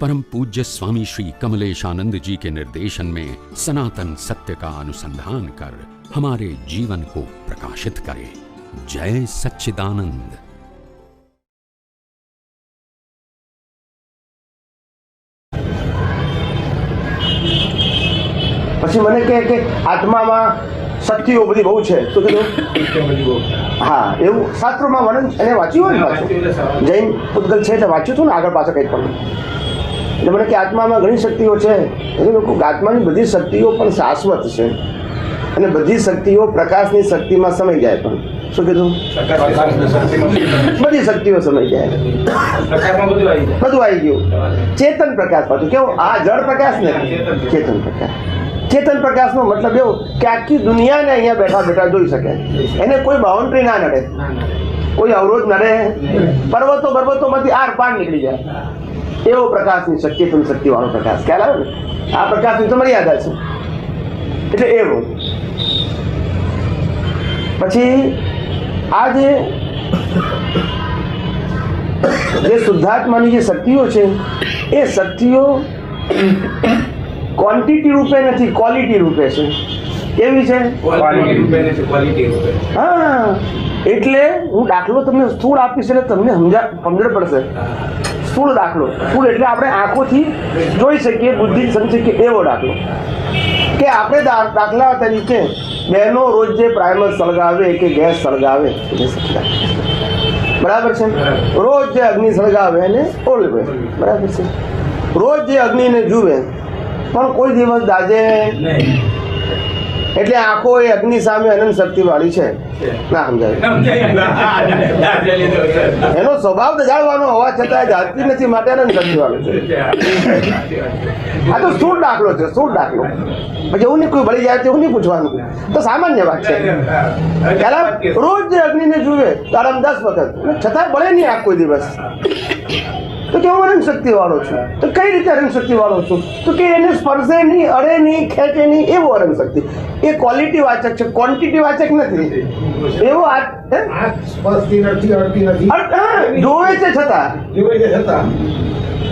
परम पूज्य स्वामी श्री कमलेशानंद जी के निर्देशन में सनातन सत्य का अनुसंधान कर हमारे जीवन को प्रकाशित करे जय सच्चिदानंद પછી મને કહે કે આત્મામાં શક્તિઓ બધી બહુ છે શું કીધું હા એવું શાસ્ત્રોમાં વર્ણન એને વાંચ્યું હોય ને પાછું જૈન ઉદ્ગલ છે એટલે વાંચ્યું હતું ને આગળ પાછળ કંઈક પણ એટલે કે આત્મામાં ઘણી શક્તિઓ છે. એટલે લોકો આત્માની બધી શક્તિઓ પણ શાશ્વત છે. અને બધી શક્તિઓ પ્રકાશની શક્તિમાં સમય જાય પણ. શું કીધું? બધી શક્તિઓ સમય જાય. બધું આવી ગયું. ચેતન પ્રકાશ પાછું. કેવું? આ જળ પ્રકાશ ને? ચેતન પ્રકાશ. ચેતન પ્રકાશનો મતલબ એવો કે આખી દુનિયાને અહીંયા બેઠા બેઠા જોઈ શકે. એને કોઈ બાઉન્ડ્રી ના નડે. કોઈ અવરોધ નડે પર્વતો પર્વતોમાંથી આર પાર નીકળી જાય. એવો પ્રકાશની શક્તિ ચેતન શક્તિ વાળો પ્રકાશ. ખ્યાલ આવે ને? આ પ્રકાશની તો મર્યાદા છે. એટલે એવો. પછી આ જે જે શુદ્ધાત્માની જે શક્તિઓ છે એ શક્તિઓ ક્વોન્ટિટી રૂપે નથી ક્વોલિટી રૂપે છે. કેવી છે? હા. એટલે હું દાખલો તમને સ્થૂળ આપીશ એટલે તમને સમજા સમજણ પડશે. સ્થૂળ દાખલો. સ્થૂળ એટલે આપણે આંખોથી જોઈ શકીએ, બુદ્ધિ સમજી શકીએ, એવો દાખલો. કે આપણે દાખલા તરીકે બહેનો રોજ જે પ્રાઇમર સળગાવે કે ગેસ સળગાવે. બરાબર છે? રોજ જે અગ્નિ સળગાવે એને ઓલવે. બરાબર છે? રોજ જે અગ્નિને જુએ, પણ કોઈ દિવસ દાજે એટલે આંખો એ અગ્નિ સામે અનંત શક્તિ વાળી છે ના સમજાય એનો સ્વભાવ દજાડવાનો હોવા છતાં જાણતી નથી માટે અનંત શક્તિ વાળું છે આ તો સ્થૂળ દાખલો છે સ્થૂળ દાખલો પછી એવું નહીં કોઈ ભળી જાય તો એવું નહીં પૂછવાનું તો સામાન્ય વાત છે ત્યારે રોજ અગ્નિને જુએ તારામ દસ વખત છતાં બળે નહીં આંખ કોઈ દિવસ તો કે હું અનંત વાળો છું. તો કઈ રીતે અનંત શક્તિ વાળો છું? તો કે એને સ્પર્શે નહીં અડે નહીં ખેંચે નહીં એવો અનંત એ ક્વોલિટી વાચક છે. ક્વોન્ટિટી વાચક નથી. એવો જોવે છે છતાં. જોવે છે છતાં.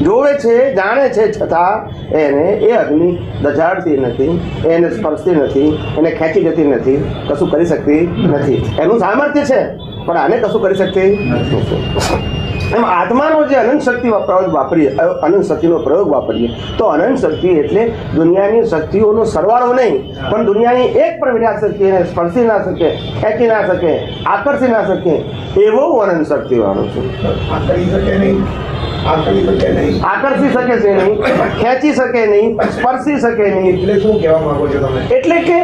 જોવે છે જાણે છે છતાં એને એ અગ્નિ દજાડતી નથી એને સ્પર્શતી નથી એને ખેંચી જતી નથી કશું કરી શકતી નથી. એનું સામર્થ્ય છે પણ આને કશું કરી શકતી નથી. એમ આત્માનો જે અનંત શક્તિ પ્રયોગ વાપરીએ અનંત શક્તિનો પ્રયોગ વાપરીએ તો અનંત શક્તિ એટલે દુનિયાની શક્તિઓનો સરવાળો નહીં પણ દુનિયાની એક પણ વિના શક્તિ એને સ્પર્શી ના શકે ખેંચી ના શકે આકર્ષી ના શકે એવો હું અનંત શક્તિ વાળો છું આકર્ષી શકે છે નહીં ખેંચી શકે નહીં સ્પર્શી શકે નહીં. એટલે શું કહેવા માંગો છો તમે? એટલે કે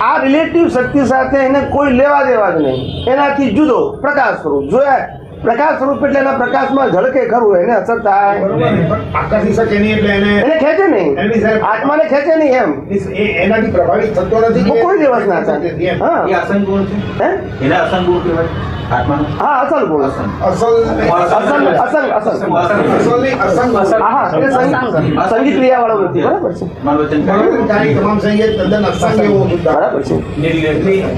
આ રિલેટિવ શક્તિ સાથે એને કોઈ લેવા દેવા જ નહીં. એનાથી જુદો પ્રકાશ સ્વરૂપ જોયા? પ્રકાશ સ્વરૂપ એટલે એના પ્રકાશમાં ઝળકે ખરું એને અસર થાય. બરોબર ને? પણ આકર્ષી શકે નહીં એટલે એને એને ખેંચે નહીં. આત્માને ખેંચે નહીં એમ. એનાથી પ્રભાવિત થતો નથી કોઈ દિવસ ના થાય. હા. અસંગ ગુણ છે. હે? એને અસંગ ગુણ કહેવાય હા અસલ ગુણ. અસંગ. અસલ અસંગ અસંગ અસંગ અસલ. હા હા એટલે સંગીત સંગીત ક્રિયા વાળો નથી બરાબર છે તમામ સંગીત તદ્દન અસંગ એવો બરાબર છે.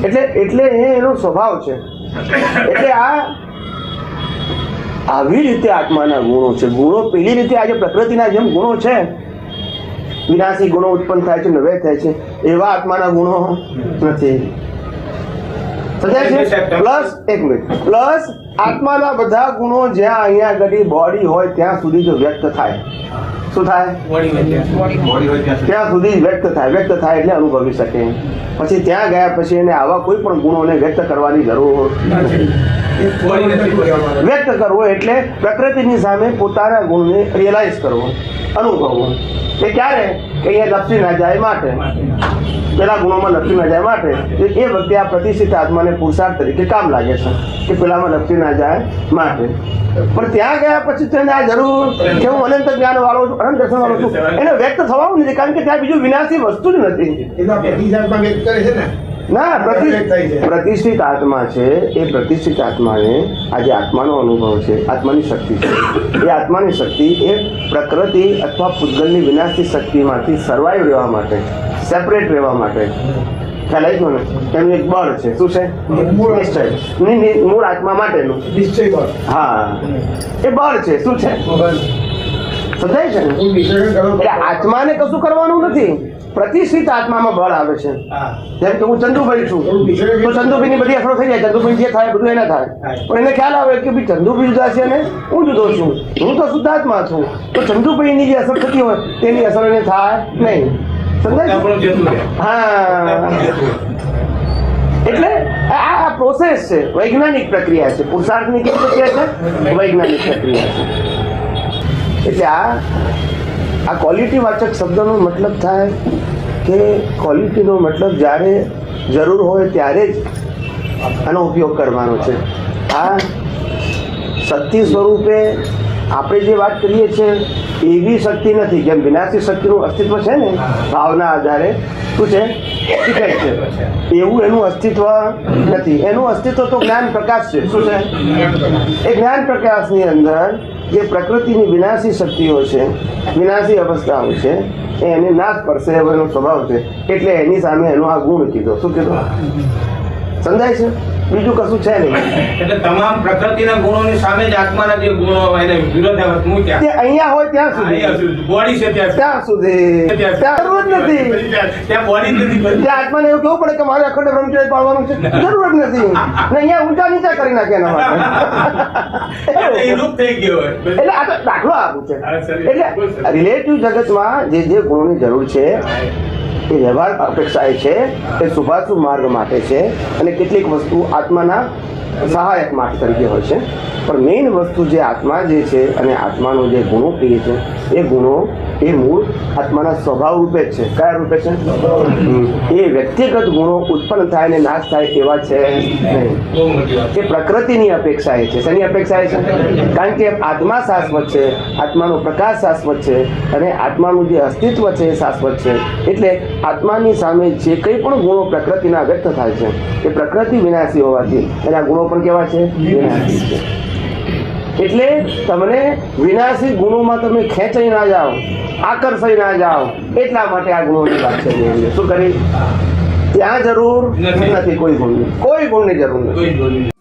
એટલે એટલે એનો સ્વભાવ છે. એટલે આ આવી રીતે આત્માના ગુણો છે. ગુણો પેલી રીતે આજે પ્રકૃતિના જેમ ગુણો છે. વિનાશી ગુણો ઉત્પન્ન થાય છે નવે થાય છે. એવા આત્માના ગુણો નથી. પ્લસ એક મિનિટ. પ્લસ આત્માના બધા ગુણો જ્યાં અહીંયા આગળ બોડી હોય ત્યાં સુધી જો વ્યક્ત થાય. શું થાય? ત્યાં સુધી. ત્યાં સુધી. જ વ્યક્ત થાય. વ્યક્ત થાય એટલે અનુભવી શકે. પછી ત્યાં ગયા પછી એને આવા કોઈ પણ ગુણોને વ્યક્ત કરવાની જરૂર. વ્યક્ત કરવો એટલે પ્રકૃતિની સામે પોતાના ગુણને રિયલાઇઝ કરવો અનુભવવો. એ ક્યારે? કે અહીંયા લપસી ના જાય માટે. પેલા ગુણોમાં લપસી ના જાય માટે. એ એ વખતે આ પ્રતિષ્ઠિત આત્માને પુરુષાર્થ તરીકે કામ લાગે છે. કે પેલામાં લપસી ના જાય માટે પણ ત્યાં ગયા પછી તેને આ જરૂર કે હું અનંત જ્ઞાન વાળો છું અનંત દર્શન વાળો છું એને વ્યક્ત થવાનું નથી કારણ કે ત્યાં બીજું વિનાશી વસ્તુ જ નથી. ને? ના. પ્રતિષ્ઠિત આત્મા છે એ પ્રતિષ્ઠિત આત્માને આ જે આત્માનો અનુભવ છે આત્માની શક્તિ છે. એ આત્માની શક્તિ એ પ્રકૃતિ અથવા પૂતગલની વિનાશી શક્તિમાંથી સર્વાઈવ રહેવા માટે સેપરેટ રહેવા માટે ખ્યાલ ને? એનું એક બળ છે. શું છે? મૂળ નિશ્ચય. ની- ની- મૂળ આત્મા માટેનું. નિશ્ચય હા. એ બળ છે. શું છે? સમજાય છે ને? એટલે આત્માને કશું કરવાનું નથી. પ્રતિષ્ઠિત આત્મામાં બળ આવે છે. જેમ કે હું ચંદુભાઈ છું. તો ચંદુભાઈ ની બધી અસરો થઈ જાય. ચંદુભાઈ જે થાય બધું એને થાય. પણ એને ખ્યાલ આવે કે ભાઈ ચંદુભાઈ જુદા છે અને હું જુદો છું. હું તો શુદ્ધાત્મા છું. તો ચંદુભાઈ ની જે અસર થતી હોય તેની અસર એને થાય નહીં? હા. એટલે આ આ પ્રોસેસ છે વૈજ્ઞાનિક પ્રક્રિયા છે. પુરુષાર્થની કેવી પ્રક્રિયા છે? વૈજ્ઞાનિક પ્રક્રિયા છે. એટલે આ આ ક્વોલિટી વાચક શબ્દનો મતલબ થાય કે ક્વોલિટીનો મતલબ જ્યારે જરૂર હોય ત્યારે જ આનો ઉપયોગ કરવાનો છે. આ શક્તિ સ્વરૂપે આપણે જે વાત કરીએ છીએ, એવી શક્તિ નથી, જેમ વિનાશી શક્તિનું અસ્તિત્વ છે ને, ભાવના આધારે, શું છે? ઇફેક્ટ છે. એવું એનું અસ્તિત્વ નથી. એનું અસ્તિત્વ તો જ્ઞાન પ્રકાશ છે. શું છે? એ જ્ઞાન પ્રકાશની અંદર જે પ્રકૃતિની વિનાશી શક્તિઓ છે, વિનાશી અવસ્થાઓ છે એ એને નાશ કરશે એવો એનો સ્વભાવ છે. એટલે એની સામે એનો આ ગુણ કીધો. શું કીધો? સમજાય છે? બીજું કશું છે નહીં. એટલે તમામ પ્રકૃતિના ગુણોની સામે જ આત્માના જે ગુણો એને વિરોધાભાસ મૂક્યા. તે અહીંયા હોય ત્યાં સુધી. બોડી છે ત્યાં ત્યાં સુધી. ત્યાં જરૂર નથી. ત્યાં બોડી નથી ત્યાં આત્માને એવું કેવું પડે કે મારે અખંડ બ્રહ્મચર્ય પાળવાનું છે? જરૂર જ નથી. ને અહીંયા ઊંચા નીચા કરી નાખે એના માટે. એટલે આ તો દાખલો આપું છે. એટલે રિલેટિવ જગતમાં જે જે ગુણોની જરૂર છે એ વ્યવહાર અપેક્ષાએ છે એ સુભાષુ માર્ગ માટે છે અને કેટલીક વસ્તુ આત્માના સહાયક માર્ગ તરીકે હોય છે. પણ મેઇન વસ્તુ જે આત્મા જે છે અને આત્માનો જે ગુણો કહીએ છે, એ ગુણો એ મૂળ આત્માના સ્વભાવ રૂપે છે. કયા રૂપે છે? એ વ્યક્તિગત ગુણો ઉત્પન્ન થાય અને નાશ થાય એવા છે એ પ્રકૃતિની અપેક્ષા એ છે. શેની અપેક્ષા એ છે? કારણ કે આત્મા શાશ્વત છે, આત્માનો પ્રકાશ શાશ્વત છે અને આત્માનું જે અસ્તિત્વ છે એ શાશ્વત છે. એટલે આત્માની સામે જે કંઈ પણ ગુણો પ્રકૃતિના વ્યક્ત થાય છે, એ પ્રકૃતિ વિનાશી હોવાથી એના ગુણો પણ કેવા છે? વિનાશી છે. એટલે તમને વિનાશી ગુણોમાં તમે ખેંચાઈ ના જાઓ આકર્ષાઈ ના જાઓ. એટલા માટે આ ગુણોની વાત છે શું કરી? ત્યાં જરૂર નથી. કોઈ ગુણની. કોઈ ગુણની જરૂર નથી.